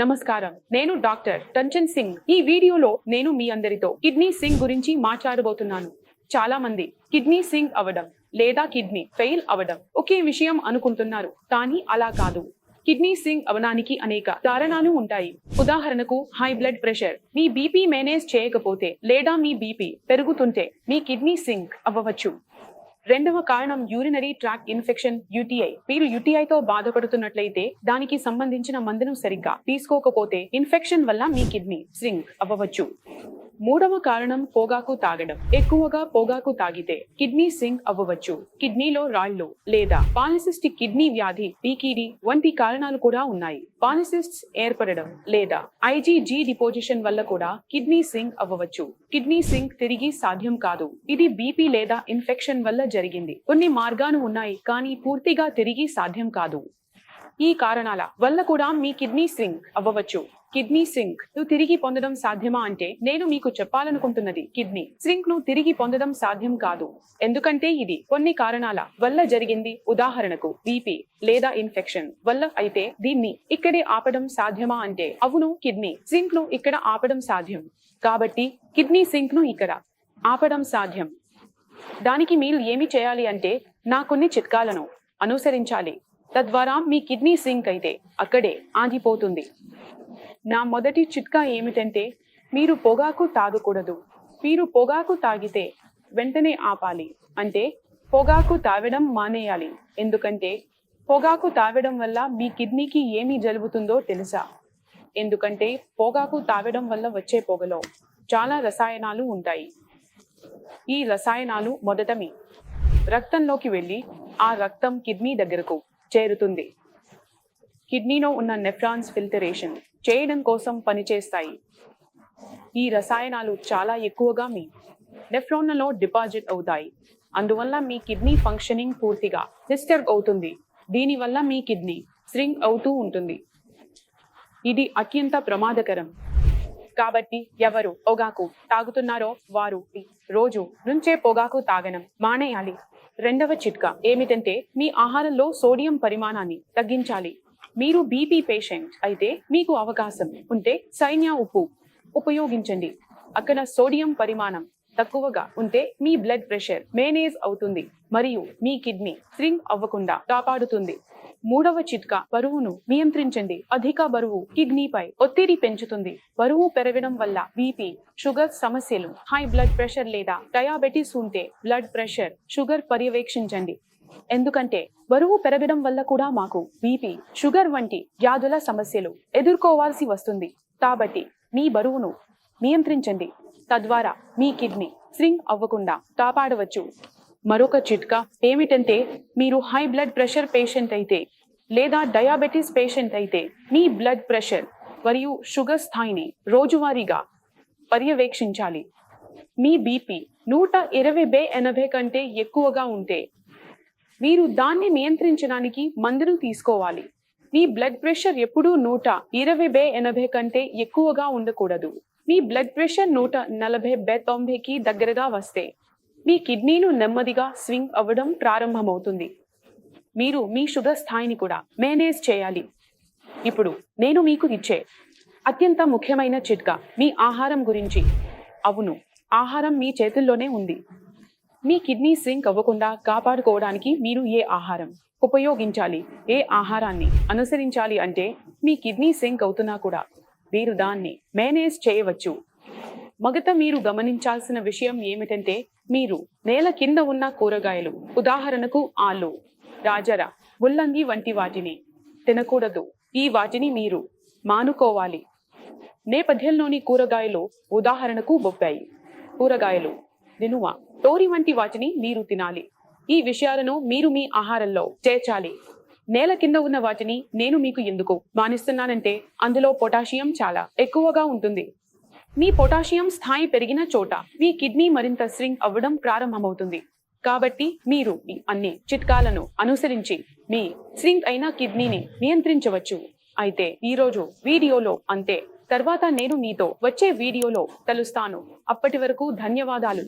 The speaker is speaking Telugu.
నమస్కారం. నేను డాక్టర్ టంచన్ సింగ్. ఈ వీడియోలో నేను మీ అందరితో కిడ్నీ సింగ్ గురించి మాట్లాడబోతున్నాను. చాలా మంది కిడ్నీ సింగ్ అవడం లేదా కిడ్నీ ఫెయిల్ అవడం ఒకే విషయం అనుకుంటున్నారు కానీ అలా కాదు. కిడ్నీ సింగ్ అవడానికి అనేక కారణాలు ఉంటాయి. ఉదాహరణకు హై బ్లడ్ ప్రెషర్. మీ బీపీ మేనేజ్ చేయకపోతే లేదా మీ బీపీ పెరుగుతుంటే మీ కిడ్నీ సింక్ అవ్వవచ్చు. రెండవ కారణం యూరినరీ ట్రాక్ ఇన్ఫెక్షన్ యూటీఐ మీరు యూటీఐతో బాధపడుతున్నట్లయితే దానికి సంబంధించిన మందును సరిగ్గా తీసుకోకపోతే ఇన్ఫెక్షన్ వల్ల మీ కిడ్నీ సింక్ అవ్వవచ్చు. మూడవ కారణం పొగాకు తాగడం. ఎక్కువగా పొగాకు తాగితే కిడ్నీ సింక్ అవ్వవచ్చు. కిడ్నీలో రాళ్ళు లేదా పాలిసిస్టిక్ కిడ్నీ వ్యాధి పీకిడి వంటి కారణాలు కూడా ఉన్నాయి. పాలిసిస్ట్స్ ఏర్పడడం లేదా ఐజీజీ డిపోజిషన్ వల్ల కూడా కిడ్నీ సింక్ అవ్వవచ్చు. కిడ్నీ సింక్ తిరిగి సాధ్యం కాదు. ఇది బీపీ లేదా ఇన్ఫెక్షన్ వల్ల జరిగింది. కొన్ని మార్గాలు ఉన్నాయి కానీ పూర్తిగా తిరిగి సాధ్యం కాదు. ఈ కారణాల వల్ల కూడా మీ కిడ్నీ సింక్ అవ్వవచ్చు. Kidney sink. ను తిరిగి పొందడం సాధ్యమా అంటే నేను మీకు చెప్పాలనుకుంటున్నది కిడ్నీ. సింక్ను తిరిగి పొందడం సాధ్యం కాదు. ఎందుకంటే ఇది కొన్ని కారణాల వల్ల జరిగింది. ఉదాహరణకు బీపీ లేదా ఇన్ఫెక్షన్ వల్ల అయితే దీన్ని ఇక్కడే ఆపడం సాధ్యమా అంటే అవును కిడ్నీ సింక్ను ఇక్కడ ఆపడం సాధ్యం. కాబట్టి కిడ్నీ సింక్ను ఇక్కడ ఆపడం సాధ్యం. దానికి మీరు ఏమి చేయాలి అంటే నా కొన్ని చిట్కాలను అనుసరించాలి. తద్వారా మీ కిడ్నీ సింక్ అయితే అక్కడే ఆగిపోతుంది. నా మొదటి చిట్కా ఏమిటంటే మీరు పొగాకు తాగకూడదు. మీరు పొగాకు తాగితే వెంటనే ఆపాలి. అంటే పొగాకు తాగడం మానేయాలి. ఎందుకంటే పొగాకు తాగడం వల్ల మీ కిడ్నీకి ఏమి జరుగుతుందో తెలుసా? ఎందుకంటే పొగాకు తాగడం వల్ల వచ్చే పొగలో చాలా రసాయనాలు ఉంటాయి. ఈ రసాయనాలు మొదట మీ రక్తంలోకి వెళ్ళి ఆ రక్తం కిడ్నీ దగ్గరకు చేరుతుంది. కిడ్నీలో ఉన్న నెఫ్రాన్స్ ఫిల్టరేషన్ చేయడం కోసం పనిచేస్తాయి. ఈ రసాయనాలు చాలా ఎక్కువగా మీ నెఫ్రాన్లలో డిపాజిట్ అవుతాయి. అందువల్ల మీ కిడ్నీ ఫంక్షనింగ్ పూర్తిగా డిస్టర్బ్ అవుతుంది. దీనివల్ల మీ కిడ్నీ స్ట్రింగ్ అవుతూ ఉంటుంది. ఇది అత్యంత ప్రమాదకరం. కాబట్టి ఎవరు పొగాకు తాగుతున్నారో వారు రోజు నుంచే పొగాకు తాగడం మానేయాలి. రెండవ చిట్కా ఏమిటంటే మీ ఆహారంలో సోడియం పరిమాణాన్ని తగ్గించాలి. మీరు బీపీ పేషెంట్ అయితే మీకు అవకాశం. ఉంటే సైన్య ఉప్పు ఉపయోగించండి. అక్కడ సోడియం పరిమాణం తక్కువగా ఉంటే మీ బ్లడ్ ప్రెషర్ మేనేజ్ అవుతుంది. మరియు మీ కిడ్నీ స్ట్రింగ్ అవ్వకుండా కాపాడుతుంది. మూడవ చిట్కా బరువును నియంత్రించండి. అధిక బరువు కిడ్నీపై ఒత్తిడి పెంచుతుంది. బరువు పెరగడం వల్ల బీపీ షుగర్ సమస్యలు హై బ్లడ్ ప్రెషర్ లేదా డయాబెటీస్ ఉంటే బ్లడ్ ప్రెషర్ షుగర్ పర్యవేక్షించండి. ఎందుకంటే బరువు పెరగడం వల్ల కూడా మాకు బీపీ షుగర్ వంటి వ్యాధుల సమస్యలు ఎదుర్కోవాల్సి వస్తుంది. కాబట్టి మీ బరువును నియంత్రించండి. తద్వారా మీ కిడ్నీ స్ట్రింగ్ అవ్వకుండా కాపాడవచ్చు. మరొక చిట్కా ఏమిటంటే మీరు హై బ్లడ్ ప్రెషర్ పేషెంట్ అయితే లేదా డయాబెటీస్ పేషెంట్ అయితే మీ బ్లడ్ ప్రెషర్ మరియు షుగర్ స్థాయిని రోజువారీగా పర్యవేక్షించాలి. మీ బీపీ నూట ఇరవై బే ఎనభై కంటే ఎక్కువగా ఉంటే మీరు దాన్ని నియంత్రించడానికి మందులు తీసుకోవాలి. మీ బ్లడ్ ప్రెషర్ ఎప్పుడూ నూట ఇరవై బే ఎనభై కంటే ఎక్కువగా ఉండకూడదు. మీ బ్లడ్ ప్రెషర్ నూట నలభై బై తొంభైకి దగ్గరగా వస్తే మీ కిడ్నీలు నెమ్మదిగా స్వింగ్ అవ్వడం ప్రారంభమవుతుంది. మీరు మీ షుగర్ స్థాయిని కూడా మేనేజ్ చేయాలి. ఇప్పుడు నేను మీకు ఇచ్చే అత్యంత ముఖ్యమైన చిట్కా మీ ఆహారం గురించి. అవును ఆహారం మీ చేతుల్లోనే ఉంది. మీ కిడ్నీ సింక్ అవ్వకుండా కాపాడుకోవడానికి మీరు ఏ ఆహారం ఉపయోగించాలి? ఏ ఆహారాన్ని అనుసరించాలి అంటే మీ కిడ్నీ సింక్ అవుతున్నా కూడా మీరు దాన్ని మేనేజ్ చేయవచ్చు. మొదట మీరు గమనించాల్సిన విషయం ఏమిటంటే మీరు నేల కింద ఉన్న కూరగాయలు ఉదాహరణకు ఆలు రాజర ముల్లంగి వంటి వాటిని తినకూడదు. ఈ వాటిని మీరు మానుకోవాలి. నేపథ్యంలోని కూరగాయలు ఉదాహరణకు బొప్పాయి. కూరగాయలు నినువ టోరి వంటి వాటిని మీరు తినాలి. ఈ విషయాలను మీరు మీ ఆహారంలో చేర్చాలి. నేల కింద ఉన్న వాటిని నేను మీకు ఎందుకు మానిస్తున్నానంటే అందులో పొటాషియం చాలా ఎక్కువగా ఉంటుంది. మీ పొటాషియం స్థాయి పెరిగిన చోట మీ కిడ్నీ మరింత స్ట్రింగ్ అవ్వడం ప్రారంభమవుతుంది. కాబట్టి మీరు మీ అన్ని చిట్కాలను అనుసరించి మీ స్ట్రింగ్ అయిన కిడ్నీని నియంత్రించవచ్చు. అయితే ఈరోజు వీడియోలో అంతే. తర్వాత నేను మీతో వచ్చే వీడియోలో కలుస్తాను. అప్పటి వరకు ధన్యవాదాలు.